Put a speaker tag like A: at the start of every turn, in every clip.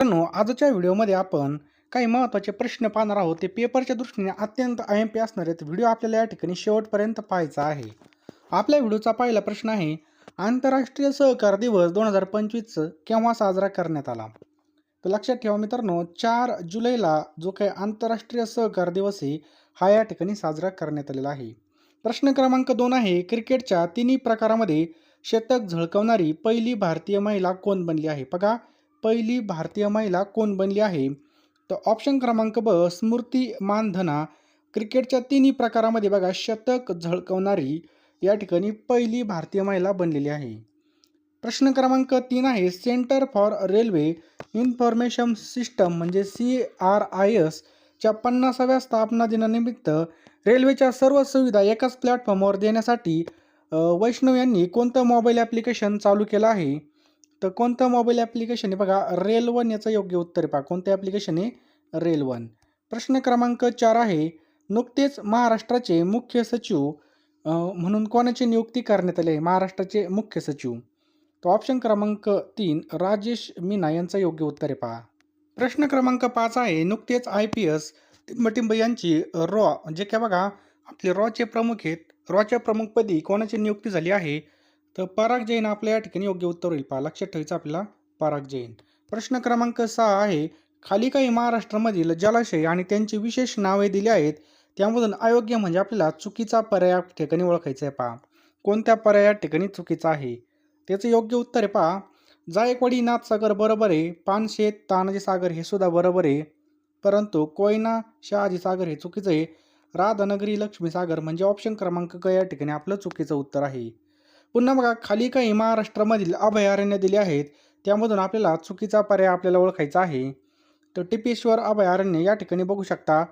A: मित्रांनो आजच्या व्हिडिओमध्ये आपण काही महत्त्वाचे प्रश्न पाहणार आहोत. ते पेपरच्या दृष्टीने अत्यंत अयंपी असणारे असणार आहेत व्हिडिओ आपल्याला या ठिकाणी शेवटपर्यंत पाहायचा आहे. आपल्या व्हिडिओचा पहिला प्रश्न आहे आंतरराष्ट्रीय सहकार दिवस दोन हजार पंचवीसचं केव्हा साजरा करण्यात आला? तर लक्षात ठेवा मित्रांनो चार जुलैला जो काही आंतरराष्ट्रीय सहकार दिवस आहे हा या ठिकाणी साजरा करण्यात आलेला आहे. प्रश्न क्रमांक दोन आहे क्रिकेटच्या तिन्ही प्रकारामध्ये शतक झळकवणारी पहिली भारतीय महिला कोण बनली आहे? बघा पहिली भारतीय महिला कोण बनली आहे? तर ऑप्शन क्रमांक ब स्मृती मानधना. क्रिकेटच्या तिन्ही प्रकारामध्ये बघा शतक झळकवणारी या ठिकाणी पहिली भारतीय महिला बनलेली आहे. प्रश्न क्रमांक तीन आहे centre for railway information system म्हणजे सी आर आय एसच्या पन्नासाव्या स्थापना दिनानिमित्त रेल्वेच्या सर्व सुविधा एकाच प्लॅटफॉर्मवर देण्यासाठी वैष्णव यांनी कोणतं मोबाईल ॲप्लिकेशन चालू केलं आहे? तर कोणतं मोबाईल ॲप्लिकेशन आहे? बघा रेल वन याचं योग्य उत्तर आहे. पहा कोणतं ॲप्लिकेशन आहे? Rail one. प्रश्न क्रमांक चार आहे. नुकतेच महाराष्ट्राचे मुख्य सचिव म्हणून कोणाची नियुक्ती करण्यात आली आहे? महाराष्ट्राचे मुख्य सचिव. तो ऑप्शन क्रमांक तीन राजेश मीना यांचं योग्य उत्तर आहे. पहा. प्रश्न क्रमांक पाच आहे. नुकतेच आय पी एस टिंबटिंब यांची रॉ जे काय बघा आपले रॉचे प्रमुख आहेत. रॉच्या प्रमुखपदी कोणाची नियुक्ती झाली आहे? तर पराग जैन आपल्या या ठिकाणी योग्य उत्तर होईल. पहा लक्षात ठेवायचं आपल्याला. पराग जैन. प्रश्न क्रमांक सहा आहे. खाली काही महाराष्ट्रामधील जलाशय आणि त्यांची विशेष नावे दिली आहेत. त्यामधून अयोग्य म्हणजे आपल्याला चुकीचा पर्याय या ठिकाणी ओळखायचा आहे. पहा कोणत्या पर्याय या ठिकाणी चुकीचा आहे? त्याचं योग्य उत्तर आहे पहा. जायकवाडी नाथसागर बरोबर आहे. पानशेत तानाजी सागर हे सुद्धा बरोबर आहे. परंतु कोयना शहाजी सागर हे चुकीचं आहे. राधानगरी लक्ष्मी सागर म्हणजे ऑप्शन क्रमांक क या ठिकाणी आपलं चुकीचं उत्तर आहे. पुन्हा बघा खाली काही महाराष्ट्रामधील अभयारण्य दिले आहेत. त्यामधून आपल्याला चुकीचा पर्याय आपल्याला ओळखायचा आहे. तर टिपेश्वर अभयारण्य या ठिकाणी बघू शकता.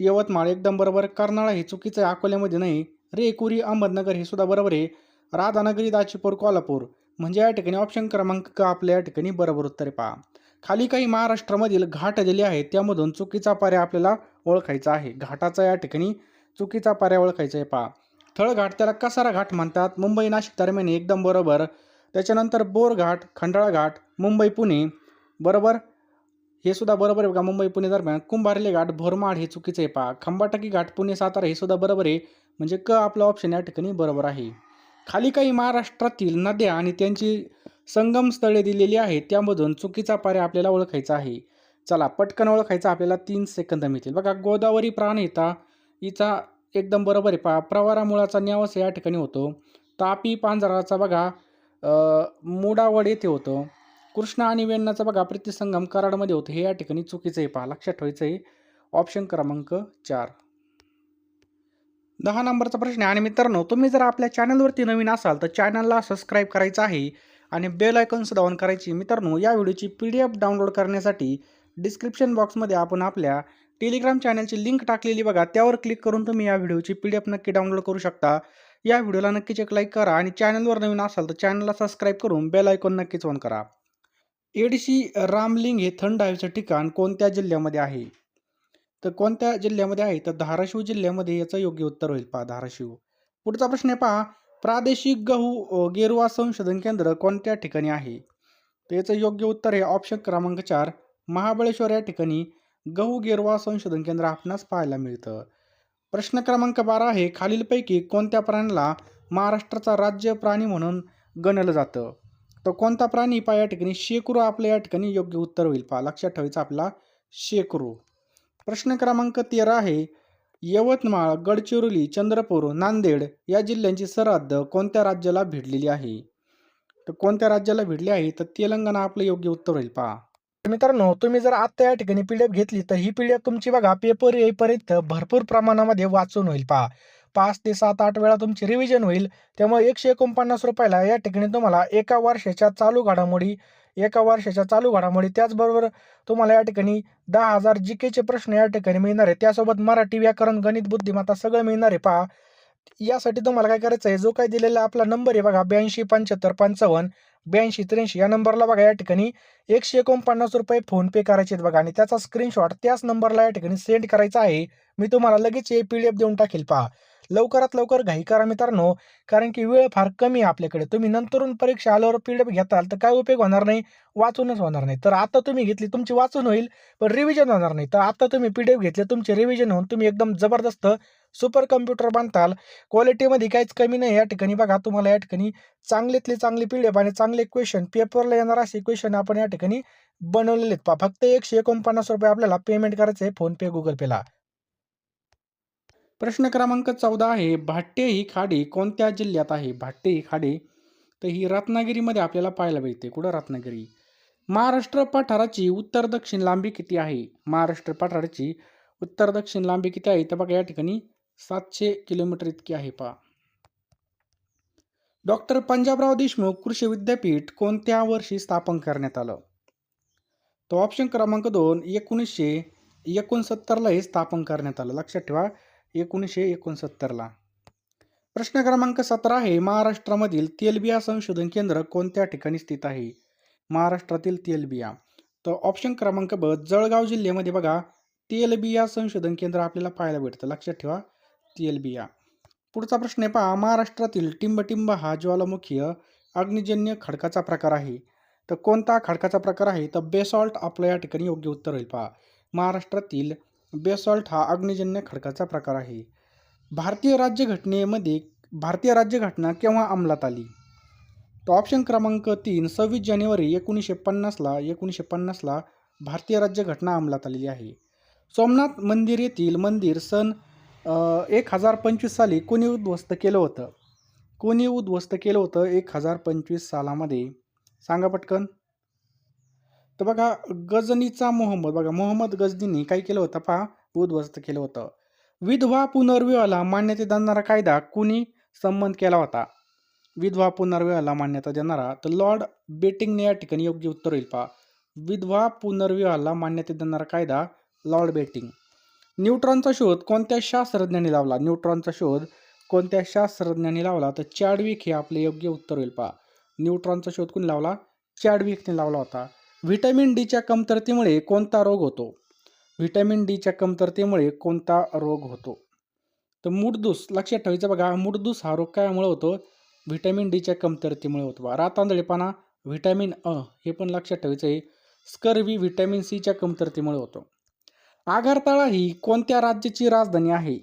A: यवतमाळ एकदम बरोबर कर्नाळा हे चुकीचं आहे अकोल्यामध्ये नाही. रेकुरी अहमदनगर हे सुद्धा बरोबर आहे. राधानगरी दाचीपूर कोल्हापूर म्हणजे या ठिकाणी ऑप्शन क्रमांक का आपल्या या ठिकाणी बरोबर उत्तर पहा. खाली काही महाराष्ट्रामधील घाट दिले आहेत. त्यामधून चुकीचा पर्याय आपल्याला ओळखायचा आहे. घाटाचा या ठिकाणी चुकीचा पर्याय ओळखायचा आहे पहा. थळघाट त्याला कसारा घाट म्हणतात. मुंबई नाशिक दरम्यान एकदम बरोबर. त्याच्यानंतर बोरघाट खंडाळा घाट मुंबई पुणे. बरोबर? हे सुद्धा बरोबर आहे बघा मुंबई पुणे दरम्यान. कुंभारले घाट भोरमाड हे चुकीचे आहे पहा. खंबाटकी घाट पुणे सातारा हे सुद्धा बरोबर आहे. म्हणजे क आपलं ऑप्शन या ठिकाणी बरोबर आहे. खाली काही महाराष्ट्रातील नद्या आणि त्यांची संगम स्थळे दिलेली आहेत त्यामधून चुकीचा पर्याय आपल्याला ओळखायचा आहे. चला पटकन ओळखायचा आपल्याला तीन सेकंद मिळतील. बघा गोदावरी प्राणहिता हिचा एकदम बरोबर आहे. पहा प्रवारा मुळाचा न्यावस या ठिकाणी होतो. तापी पांजराचा बघा मुडावड येथे होतं. कृष्णा आणि वेण्णाचा बघा प्रतिसंगम कराडमध्ये होतं. हे या ठिकाणी चुकीचं आहे पहा लक्षात ठेवायचं आहे. ऑप्शन क्रमांक चार. दहा नंबरचा प्रश्न आहे. आणि मित्रांनो तुम्ही जर आपल्या चॅनलवरती नवीन असाल तर चॅनलला सबस्क्राईब करायचं आहे आणि बेल आयकॉनसुद्धा ऑन करायची. मित्रांनो या व्हिडिओची पी डी एफ डाउनलोड करण्यासाठी डिस्क्रिप्शन बॉक्समध्ये आपण आपल्या टेलिग्राम चॅनलची लिंक टाकलेली बघा त्यावर क्लिक करून तुम्ही या व्हिडिओची पी डी एफ नक्की डाउनलोड करू शकता. या व्हिडिओला नक्कीच एक लाईक करा आणि चॅनलवर नवीन असाल तर चॅनलला सबस्क्राईब करून बेल आयकॉन नक्कीच ऑन करा. एडशी रामलिंग हे थंड हवेचं ठिकाण कोणत्या जिल्ह्यामध्ये आहे? तर कोणत्या जिल्ह्यामध्ये आहे? तर धाराशिव जिल्ह्यामध्ये याचं योग्य उत्तर होईल पहा धाराशिव. पुढचा प्रश्न आहे पहा प्रादेशिक गहू गेरुवा संशोधन केंद्र कोणत्या ठिकाणी आहे? तर याचं योग्य उत्तर आहे ऑप्शन क्रमांक चार महाबळेश्वर या ठिकाणी गहू गेरवा संशोधन केंद्र आपणास पाहायला मिळतं. प्रश्न क्रमांक बारा आहे खालीलपैकी कोणत्या प्राण्याला महाराष्ट्राचा राज्य प्राणी म्हणून गणलं जातं? तर कोणता प्राणी? पहा या ठिकाणी शेकरू आपल्या या ठिकाणी योग्य उत्तर होईल. पहा लक्षात ठेवायचं आपला शेकरू. प्रश्न क्रमांक तेरा आहे यवतमाळ गडचिरोली चंद्रपूर नांदेड या जिल्ह्यांची सरहद्द कोणत्या राज्याला भिडलेली आहे? तर कोणत्या राज्याला भिडली आहे? तर तेलंगणा आपलं योग्य उत्तर होईल. पहा मित्रांनो तुम्ही जर आत्ता या ठिकाणी पी डी एफ घेतली तर ही पी डी एफ तुमची बघा पेपर येईपर्यंत भरपूर प्रमाणामध्ये वाचून होईल. पहा पाच ते सात आठ वेळा तुमची रिव्हिजन होईल. त्यामुळे एकशे एकोणपन्नास रुपयाला या ठिकाणी तुम्हाला एका वर्षाच्या चालू घडामोडी एका वर्षाच्या चालू घडामोडी त्याचबरोबर तुम्हाला या ठिकाणी दहा हजार जी केचे प्रश्न या ठिकाणी मिळणार आहे त्यासोबत मराठी व्याकरण गणित बुद्धिमत्ता सगळं मिळणार आहे. पहा यासाठी तुम्हाला काय करायचं आहे? जो काय दिलेला आपला नंबर आहे बघा ब्याऐंशी पंच्याहत्तर पंचावन्न ब्याऐंशी त्र्याऐंशी या नंबरला बघा या ठिकाणी एकशे एकोणपन्नास रुपये फोनपे करायचे आहेत बघा. आणि त्याचा स्क्रीनशॉट त्याच नंबरला या ठिकाणी सेंड करायचा आहे. मी तुम्हाला लगेच हे पी डी एफ देऊन टाकेल पहा. लवकरात लवकर घाई करा मित्रांनो कारण की वेळ फार कमी आहे आपल्याकडे. तुम्ही नंतरून परीक्षा आल्यावर पी डी एफ घेताल तर काय उपयोग होणार नाही? वाचूनच होणार नाही. तर आता तुम्ही घेतली तुमची वाचून होईल पण रिव्हिजन होणार नाही. तर आता तुम्ही पी डी एफ घेतले तुमचे रिव्हिजन होऊन तुम्ही एकदम जबरदस्त सुपर कम्प्युटर बांधताल क्वालिटीमध्ये काहीच कमी नाही. या ठिकाणी बघा तुम्हाला या ठिकाणी चांगलीतली चांगली पी डी एफ आणि चांगले क्वेश्चन पेपरला येणार असे क्वेश्चन आपण या ठिकाणी बनवलेले आहेत. पा फक्त एकशे एकोणपन्नास रुपये आपल्याला पेमेंट करायचं आहे फोनपे गुगल पेला प्रश्न क्रमांक चौदा आहे भाट्टे ही खाडी कोणत्या जिल्ह्यात आहे? भाट्टे ही खाडी तर ही रत्नागिरीमध्ये आपल्याला पाहायला मिळते. कुठं? रत्नागिरी. महाराष्ट्र पठाराची उत्तर दक्षिण लांबी किती आहे? महाराष्ट्र पठाराची उत्तर दक्षिण लांबी किती आहे? तर बघा या ठिकाणी सातशे किलोमीटर इतकी आहे पहा. डॉक्टर पंजाबराव देशमुख कृषी विद्यापीठ कोणत्या वर्षी स्थापन करण्यात आलं? तो ऑप्शन क्रमांक दोन एकोणीसशे एकोणसत्तरला हे स्थापन करण्यात आलं. लक्षात ठेवा एकोणीसशे एकोणसत्तरला. प्रश्न क्रमांक सतरा आहे महाराष्ट्रामधील तेलबिया संशोधन केंद्र कोणत्या ठिकाणी स्थित आहे? महाराष्ट्रातील तेलबिया. तर ऑप्शन क्रमांक ब जळगाव जिल्ह्यामध्ये बघा तेलबिया संशोधन केंद्र आपल्याला पाहायला भेटतं. लक्षात ठेवा तेलबिया. पुढचा प्रश्न आहे पहा महाराष्ट्रातील टिंबटिंब हा ज्वालामुखीय अग्निजन्य खडकाचा प्रकार आहे. तर कोणता खडकाचा प्रकार आहे? तर बेसॉल्ट आपलं या ठिकाणी योग्य उत्तर होईल पहा. महाराष्ट्रातील बेसॉल्ट हा अग्निजन्य खडकाचा प्रकार आहे. भारतीय राज्यघटनेमध्ये भारतीय राज्यघटना केव्हा अंमलात आली? तर ऑप्शन क्रमांक तीन सव्वीस जानेवारी एकोणीसशे पन्नासला एकोणीसशे पन्नासला भारतीय राज्यघटना अंमलात आलेली आहे. सोमनाथ मंदिर येथील मंदिर सन एक हजार पंचवीस साली कोणी उद्ध्वस्त केलं होतं? कोणी उद्ध्वस्त केलं होतं एक हजार पंचवीस सालामध्ये? सांगा पटकन. तर बघा गजनीचा मोहम्मद बघा मोहम्मद गजनीने काय केलं होतं पहा उद्ध्वस्त केलं होतं. विधवा पुनर्विवाहाला मान्यता देणारा कायदा कुणी संमत केला होता? विधवा पुनर्विवाहाला मान्यता देणारा तर लॉर्ड बेटिंगने या ठिकाणी योग्य उत्तर होईल पहा. विधवा पुनर्विवाहाला मान्यता देणारा कायदा लॉर्ड बेटिंग न्यूट्रॉनचा शोध कोणत्या शास्त्रज्ञाने लावला? न्यूट्रॉनचा शोध कोणत्या शास्त्रज्ञाने लावला? तर चॅडविक हे आपले योग्य उत्तर होईल पहा. न्यूट्रॉनचा शोध कोणी लावला? चॅडविकने लावला होता. व्हिटॅमिन डीच्या कमतरतेमुळे कोणता रोग होतो? व्हिटॅमिन डीच्या कमतरतेमुळे कोणता रोग होतो? तर मुडदूस लक्षात ठेवायचं बघा मुडदूस हा रोग कायमुळे होतो? व्हिटॅमिन डीच्या कमतरतेमुळे होतो. बा रातांदळेपणा व्हिटॅमिन अ हे पण लक्षात ठेवायचं आहे. स्कर्वी व्हिटॅमिन सीच्या कमतरतेमुळे होतो. आगरताळा ही कोणत्या राज्याची राजधानी आहे?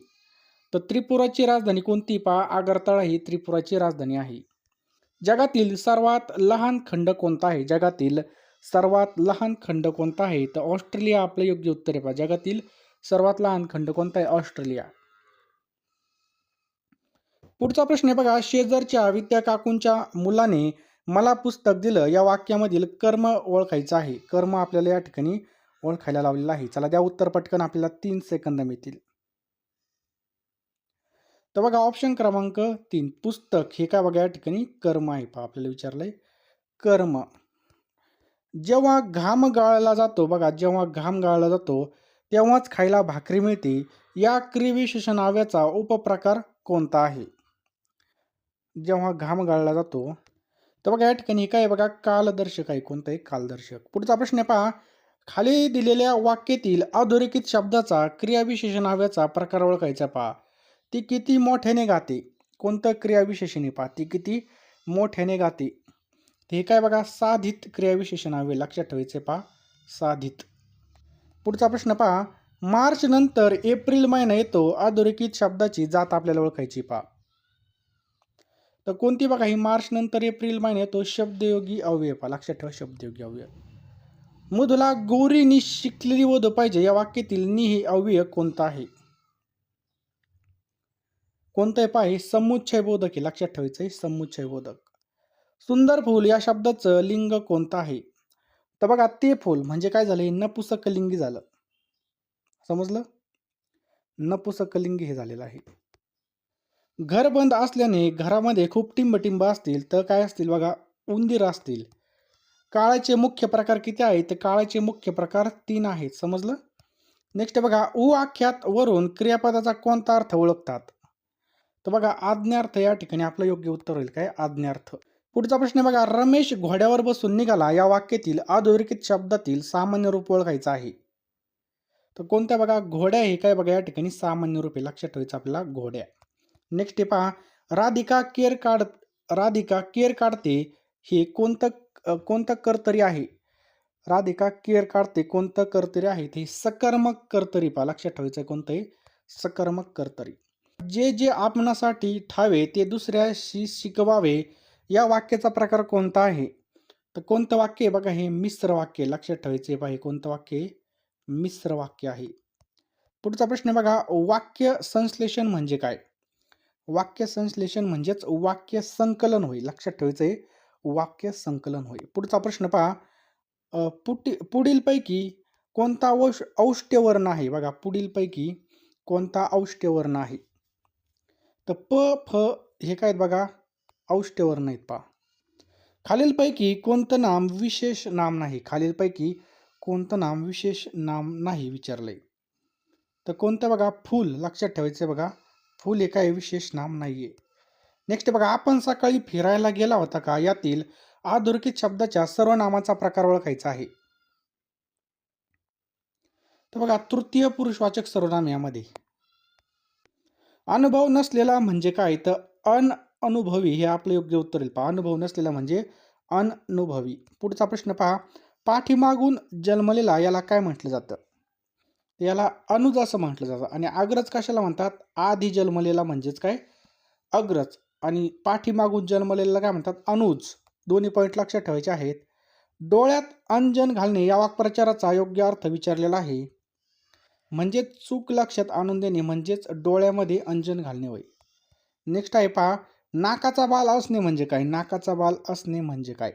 A: तर त्रिपुराची राजधानी कोणती पहा आगरताळा ही त्रिपुराची राजधानी आहे. जगातील सर्वात लहान खंड कोणता आहे? जगातील सर्वात लहान खंड कोणता आहे? तर ऑस्ट्रेलिया आपलं योग्य उत्तर आहे जगातील सर्वात लहान खंड कोणता आहे? ऑस्ट्रेलिया. पुढचा प्रश्न आहे बघा. शेजरच्या विद्या काकूंच्या मुलाने मला पुस्तक दिलं. या वाक्यामधील कर्म ओळखायचं आहे. कर्म आपल्याला या ठिकाणी ओळखायला लावलेलं आहे. चला द्या उत्तर पटकन. आपल्याला तीन सेकंद मिळतील. तर बघा ऑप्शन क्रमांक तीन. पुस्तक हे काय बघा या ठिकाणी कर्म आहे पहा. आपल्याला विचारलंय. कर्म. जेव्हा घाम गाळला जातो बघा जेव्हा घाम गाळला जातो तेव्हाच खायला भाकरी मिळते. या क्रियविशेषण उपप्रकार कोणता आहे? जेव्हा घाम गाळला जातो तर बघा या ठिकाणी काय बघा कालदर्शक आहे कोणतं आहे कालदर्शक. पुढचा प्रश्न आहे पहा खाली दिलेल्या वाक्यातील अधोरेखित शब्दाचा क्रियाविशेषणाव्याचा प्रकार ओळखायचा पहा. ती किती मोठ्याने गाते? कोणतं क्रियाविशेषणे पहा ती किती मोठ्याने गाते? हे काय बघा साधित क्रियाविशेषण हवे लक्षात ठेवायचे पहा. साधित. पुढचा प्रश्न पहा. मार्च नंतर एप्रिल महिना येतो अधोरेखित शब्दाची जात आपल्याला ओळखायची पहा. तर कोणती बघा ही मार्च नंतर एप्रिल महिना येतो शब्दयोगी अव्यय पहा. लक्षात ठेवा शब्दयोगी अव्यय मधुला गौरीनी शिकलेली वध पाहिजे या वाक्यातील नि हे अव्यय कोणता आहे? कोणतं आहे पाहे समुच्चय बोधक आहे. लक्षात ठेवायचं आहे समुच्चय बोधक. सुंदर फूल या शब्दाचं लिंग कोणतं आहे? तर बघा ते फूल म्हणजे काय झालं? हे नपुसकलिंगी झालं. समजलं? नपुसकलिंगी हे झालेलं आहे. घर बंद असल्याने घरामध्ये खूप टिंबटिंब असतील तर काय असतील बघा? उंदीर असतील. काळाचे मुख्य प्रकार किती आहेत? तर काळाचे मुख्य प्रकार तीन आहेत. समजलं? नेक्स्ट बघा उ आख्यात वरून क्रियापदाचा कोणता अर्थ ओळखतात? तर बघा आज्ञार्थ या ठिकाणी आपलं योग्य उत्तर होईल. काय? आज्ञार्थ. पुढचा प्रश्न बघा रमेश घोड्यावर बसून निघाला. या वाक्यातील अधोरेखित शब्दातील सामान्य रूप ओळखायचं आहे. तर कोणत्या बघा घोड्या हे काय बघा या ठिकाणी सामान्य रूप आहे. लक्षात ठेवायचं आपल्याला घोड्या. नेक्स्ट पहा राधिका केर काढ राधिका केर काढते हे कोणतं कोणतं कर्तरी आहे? राधिका केर काढते कोणतं कर्तरी आहे? ते सकर्मक कर्तरी पहा. लक्षात ठेवायचं आहे कोणतं आहे? सकर्मक कर्तरी. जे जे आपणासाठी ठावे ते दुसऱ्याशी शिकवावे. या वाक्याचा प्रकार कोणता आहे? तर कोणतं वाक्य आहे? बघा हे मिश्र वाक्य लक्षात ठेवायचे बघा हे कोणतं वाक्य मिश्र वाक्य आहे. पुढचा प्रश्न बघा वाक्य संश्लेषण म्हणजे काय? वाक्य संश्लेषण म्हणजेच वाक्य संकलन होय. लक्षात ठेवायचं आहे. वाक्य संकलन होय. पुढचा प्रश्न पहा. पुटी पुढीलपैकी कोणता औष औष्ट्यवर्ण आहे? बघा पुढीलपैकी कोणता औष्ट्यवर्ण आहे? तर प फ हे काय आहेत बघा? औष्ठ्यवर्ण नाहीत पहा. खालीलपैकी कोणतं नाम विशेष नाम नाही? खालीलपैकी कोणतं नाम विशेष नाम नाही विचारलंय? तर कोणतं बघा? फूल. लक्षात ठेवायचं आहे बघा. फूल हे काय विशेष नाम नाही आहे नेक्स्ट बघा आपण सकाळी फिरायला गेला होता का? यातील अधोरेखित शब्दाच्या सर्वनामाचा प्रकार ओळखायचा आहे. तर बघा तृतीय पुरुषवाचक सर्वनाम यामध्ये. अनुभव नसलेला म्हणजे काय? तर अन अनुभवी हे आपलं योग्य उत्तर येईल. पहा अनुभव नसलेला म्हणजे अनुभवी पुढचा प्रश्न पहा. पाठीमागून जन्मलेला याला काय म्हटलं जातं? याला अनुज असं म्हटलं जातं. आणि अग्रज कशाला म्हणतात? आधी जन्मलेला म्हणजेच काय? अग्रज. आणि पाठीमागून जन्मलेला काय म्हणतात? अनुज. दोन्ही पॉईंट लक्षात ठेवायचे आहेत. डोळ्यात अंजन घालणे या वाक्प्रचाराचा योग्य अर्थ विचारलेला आहे. म्हणजेच चूक लक्षात आणून देणे म्हणजेच डोळ्यामध्ये अंजन घालणे होय. नेक्स्ट आहे पहा. नाकाचा बाल असणे म्हणजे काय? नाकाचा बाल असणे म्हणजे काय?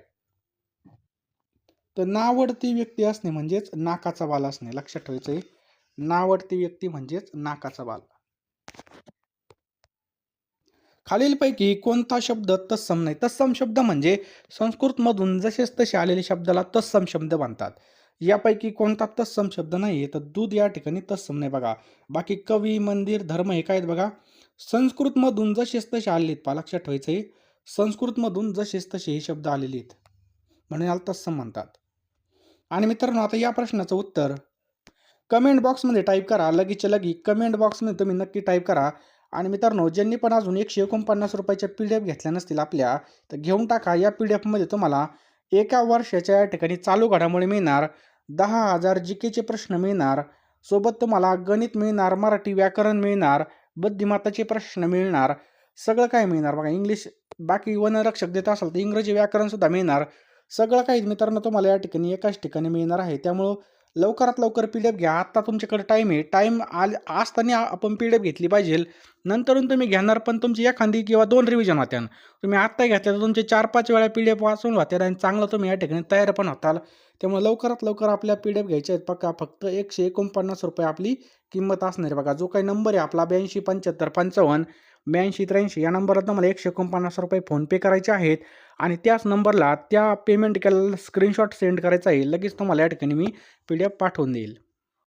A: तर नावडती व्यक्ती असणे म्हणजेच नाकाचा बाल असणे. लक्षात ठेवायचं आहे नावडती व्यक्ती म्हणजेच नाकाचा बाल. खालीलपैकी कोणता शब्द तत्सम नाही? तत्सम शब्द म्हणजे संस्कृतमधून जसेच तसे आलेले शब्दाला तत्सम शब्द म्हणतात. यापैकी कोणता तत्सम शब्द नाही आहे तर दूध या ठिकाणी तत्सम नाही बघा. बाकी कवी मंदिर धर्म हे काय बघा? संस्कृतमधून जसेच तसे आलेले आहेत पहा लक्षात ठेवायचं आहे संस्कृतमधून जसेच तसे हे शब्द आलेले आहेत म्हणून याला तत्सम म्हणतात. आणि मित्रांनो आता या प्रश्नाचं उत्तर. कमेंट बॉक्समध्ये टाईप करा लगेचच्या लगी कमेंट बॉक्समध्ये तुम्ही नक्की टाईप करा. आणि मित्रांनो ज्यांनी पण अजून एकशे एकोणपन्नास रुपयाच्या पी डी एफ घेतल्या नसतील आपल्या तर घेऊन टाका. या पी डी एफमध्ये तुम्हाला एका वर्षाच्या या ठिकाणी चालू घडामोडी मिळणार दहा हजार जी केचे प्रश्न मिळणार सोबत तुम्हाला गणित मिळणार मराठी व्याकरण मिळणार बुद्धिमत्ताचे प्रश्न मिळणार. सगळं काय मिळणार? बघा इंग्लिश बाकी वनरक्षक देत असाल तर इंग्रजी व्याकरणसुद्धा मिळणार. सगळं काही मित्रांनो तुम्हाला या ठिकाणी एकाच ठिकाणी मिळणार आहे. त्यामुळं लवकरात लवकर पी डी एफ घ्या. आत्ता तुमच्याकडे टाईम आहे. टाईम आल असताना आपण पी डी एफ घेतली पाहिजे. नंतरून तुम्ही घेणार पण तुमची एखादी किंवा दोन रिव्हिजन होत्यान. तुम्ही आत्ता घेतल्या तर तुमचे चार पाच वेळा पी डी एफ वाचून होत्या आणि चांगलं तुम्ही या ठिकाणी तयार पण होताल. त्यामुळे लवकरात लवकर आपल्या पी डी एफ घ्यायच्या आहेत. पक्का फक्त एकशे एकोणपन्नास रुपये आपली किंमत असणार आहे बघा. जो काही नंबर आहे आपला ब्याऐंशी पंच्याहत्तर पंचावन्न ब्याऐंशी त्र्याऐंशी या नंबरला तुम्हाला एकशे एकोणपन्नास रुपये फोनपे करायचे आहेत. आणि त्याच नंबरला त्या पेमेंट केलेला स्क्रीनशॉट सेंड करायचा आहे. लगेच तुम्हाला या ठिकाणी मी पी डी एफ पाठवून देईल.